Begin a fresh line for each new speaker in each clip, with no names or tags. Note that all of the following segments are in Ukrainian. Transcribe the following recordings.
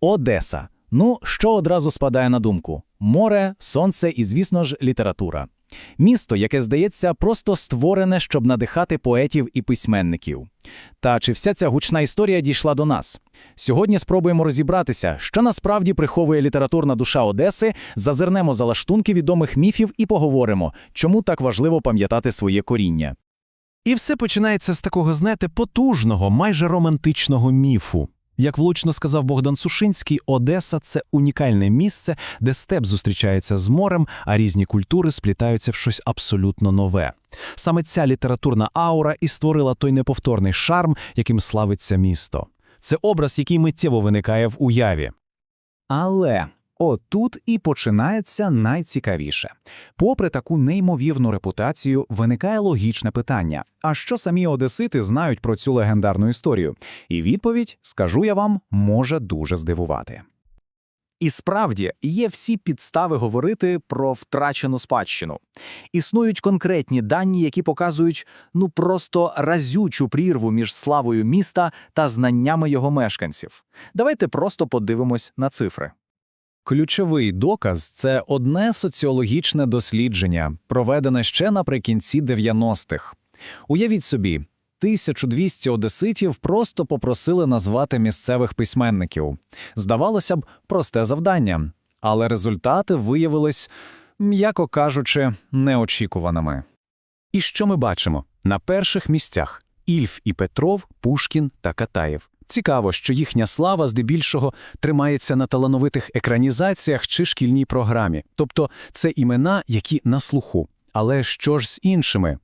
Одеса. Ну, що одразу спадає на думку? Море, сонце і, звісно ж, література. Місто, яке здається, просто створене, щоб надихати поетів і письменників. Та чи вся ця гучна історія дійшла до нас? Сьогодні спробуємо розібратися, що насправді приховує літературна душа Одеси, зазирнемо за лаштунки відомих міфів і поговоримо, чому так важливо пам'ятати своє коріння.
І все починається з такого, знаєте, потужного, майже романтичного міфу. Як влучно сказав Богдан Сушинський, Одеса це унікальне місце, де степ зустрічається з морем, а різні культури сплітаються в щось абсолютно нове. Саме ця літературна аура і створила той неповторний шарм, яким славиться місто. Це образ, який миттєво виникає в уяві.
Але отут і починається найцікавіше. Попри таку неймовірну репутацію, виникає логічне питання: а що самі одесити знають про цю легендарну історію? І відповідь, скажу я вам, може дуже здивувати. І справді є всі підстави говорити про втрачену спадщину. Існують конкретні дані, які показують ну просто разючу прірву між славою міста та знаннями його мешканців. Давайте просто подивимось на цифри. Ключовий доказ це одне соціологічне дослідження, проведене ще наприкінці 90-х. Уявіть собі, 1200 одеситів просто попросили назвати місцевих письменників. Здавалося б, просте завдання, але результати виявились, м'яко кажучи, неочікуваними. І що ми бачимо? На перших місцях Ільф і Петров, Пушкін та Катаєв. Цікаво, що їхня слава здебільшого тримається на талановитих екранізаціях чи шкільній програмі, тобто це імена, які на слуху. Але що ж з іншими?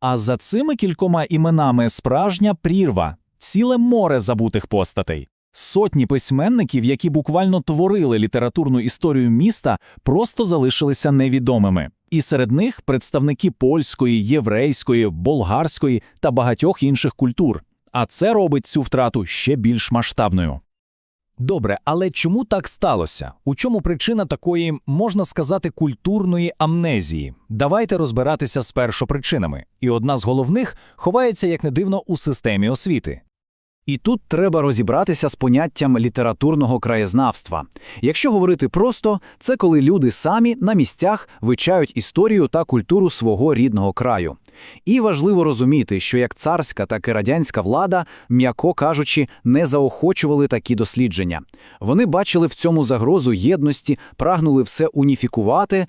А за цими кількома іменами справжня прірва, ціле море забутих постатей. Сотні письменників, які буквально творили літературну історію міста, просто залишилися невідомими. І серед них представники польської, єврейської, болгарської та багатьох інших культур. А це робить цю втрату ще більш масштабною. Добре, але чому так сталося? У чому причина такої, можна сказати, культурної амнезії? Давайте розбиратися з першопричинами. І одна з головних ховається, як не дивно, у системі освіти. І тут треба розібратися з поняттям літературного краєзнавства. Якщо говорити просто, це коли люди самі на місцях вивчають історію та культуру свого рідного краю. І важливо розуміти, що як царська, так і радянська влада, м'яко кажучи, не заохочували такі дослідження. Вони бачили в цьому загрозу єдності, прагнули все уніфікувати.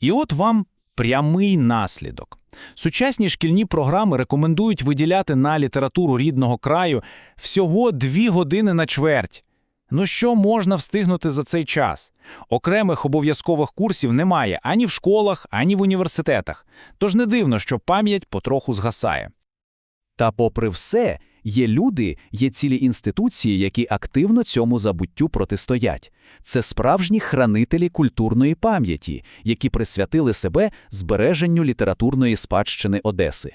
І от вам прямий наслідок. Сучасні шкільні програми рекомендують виділяти на літературу рідного краю всього дві години на чверть. Ну що можна встигнути за цей час? Окремих обов'язкових курсів немає ані в школах, ані в університетах. Тож не дивно, що пам'ять потроху згасає. Та, попри все, є люди, є цілі інституції, які активно цьому забуттю протистоять. Це справжні хранителі культурної пам'яті, які присвятили себе збереженню літературної спадщини Одеси.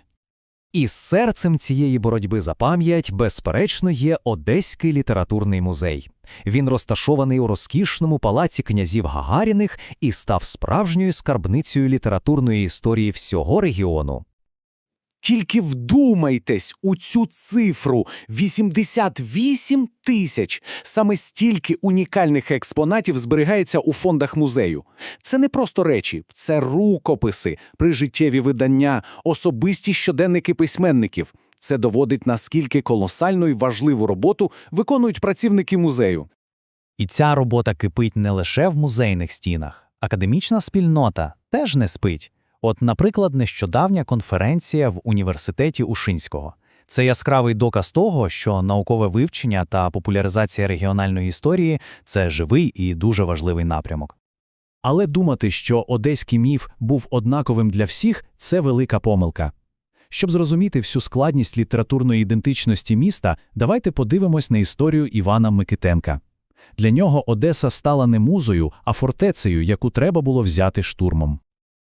І серцем цієї боротьби за пам'ять, безперечно, є Одеський літературний музей. Він розташований у розкішному палаці князів Гагаріних і став справжньою скарбницею літературної історії всього регіону. Тільки вдумайтесь у цю цифру 88 тисяч. Саме стільки унікальних експонатів зберігається у фондах музею. Це не просто речі, це рукописи, прижиттєві видання, особисті щоденники письменників. Це доводить, наскільки колосальну і важливу роботу виконують працівники музею. І ця робота кипить не лише в музейних стінах. Академічна спільнота теж не спить. От, наприклад, нещодавня конференція в університеті Ушинського. Це яскравий доказ того, що наукове вивчення та популяризація регіональної історії це живий і дуже важливий напрямок. Але думати, що одеський міф був однаковим для всіх, це велика помилка. Щоб зрозуміти всю складність літературної ідентичності міста, давайте подивимось на історію Івана Микитенка. Для нього Одеса стала не музою, а фортецею, яку треба було взяти штурмом.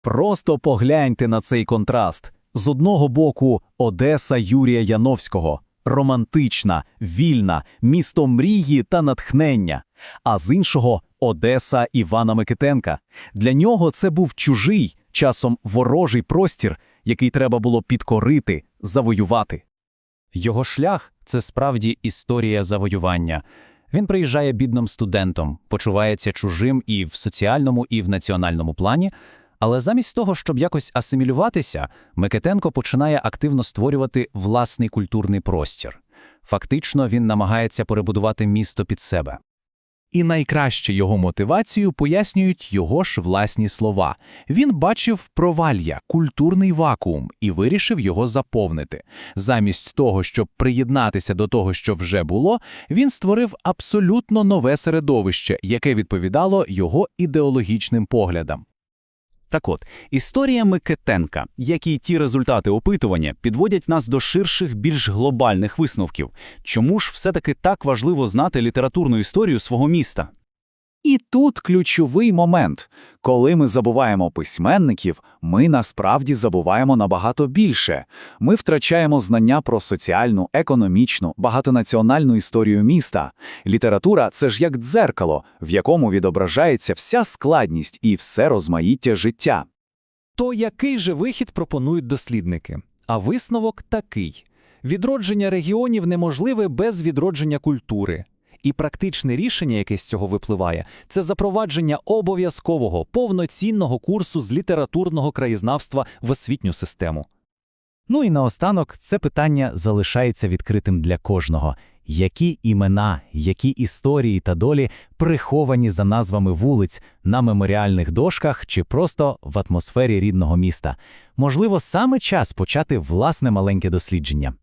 Просто погляньте на цей контраст. З одного боку Одеса Юрія Яновського, романтична, вільна, місто мрії та натхнення, а з іншого Одеса Івана Микитенка. Для нього це був чужий, часом ворожий простір, який треба було підкорити, завоювати. Його шлях це справді історія завоювання.
Він приїжджає бідним студентом, почувається чужим і в соціальному, і в національному плані. Але замість того, щоб якось асимілюватися, Микитенко починає активно створювати власний культурний простір. Фактично, він намагається перебудувати місто під себе.
І найкраще його мотивацію пояснюють його ж власні слова. Він бачив провалля, культурний вакуум і вирішив його заповнити. Замість того, щоб приєднатися до того, що вже було, він створив абсолютно нове середовище, яке відповідало його ідеологічним поглядам.
Так от, історія Микитенка, як і ті результати опитування, підводять нас до ширших, більш глобальних висновків. Чому ж все-таки так важливо знати літературну історію свого міста?
І тут ключовий момент. Коли ми забуваємо письменників, ми насправді забуваємо набагато більше. Ми втрачаємо знання про соціальну, економічну, багатонаціональну історію міста. Література – це ж як дзеркало, в якому відображається вся складність і все розмаїття життя.
То який же вихід пропонують дослідники? А висновок такий: відродження регіонів неможливе без відродження культури. І практичне рішення, яке з цього випливає, це запровадження обов'язкового повноцінного курсу з літературного краєзнавства в освітню систему.
Ну і наостанок це питання залишається відкритим для кожного. Які імена, які історії та долі приховані за назвами вулиць на меморіальних дошках чи просто в атмосфері рідного міста? Можливо, саме час почати власне маленьке дослідження.